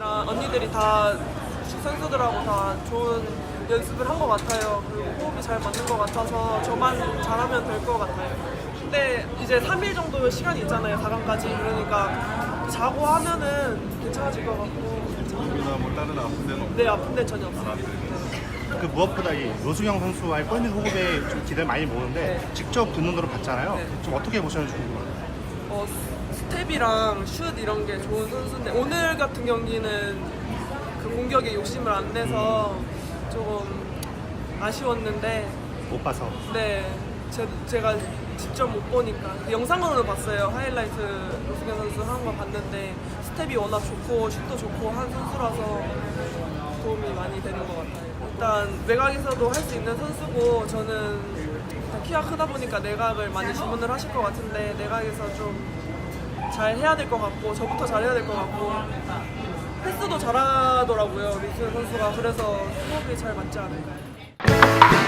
선수들이 다 선수들하고 다 좋은 연습을 한 것 같아요. 그리고 호흡이 잘 맞는 것 같아서 저만 잘하면 될 것 같아요. 근데 이제 3일 정도 시간이 있잖아요. 4강까지. 그러니까 자고 하면은 괜찮아질 것 같고. 무릎이나 뭐 다른 아픈 데는 없나요? 네, 아픈 데 전혀 없어요. 그 무엇보다 이 노수경 선수와의 뻔히 호흡에 좀 기대를 많이 모으는데 네. 직접 두 눈으로 봤잖아요. 네. 좀 어떻게 보셨는지 궁금해요. 어, 스텝이랑 슛 이런 게 좋은 선수인데 오늘 같은 경기는 그 공격에 욕심을 안 내서 조금 아쉬웠는데 못 봐서. 네 제, 제가 직접 못 보니까. 그 영상으로 봤어요. 하이라이트 노승현 선수 하는 거 봤는데 스텝이 워낙 좋고 슛도 좋고 한 선수라서 도움이 많이 되는 것 같아요. 일단 외곽에서도 할 수 있는 선수고 저는 키가 크다 보니까 내각을 많이 주문을 하실 것 같은데 내각에서 좀 잘 해야 될 것 같고 저부터 잘 해야 될 것 같고 패스도 잘하더라고요 리스 선수가 그래서 호흡이 잘 맞지 않을까요?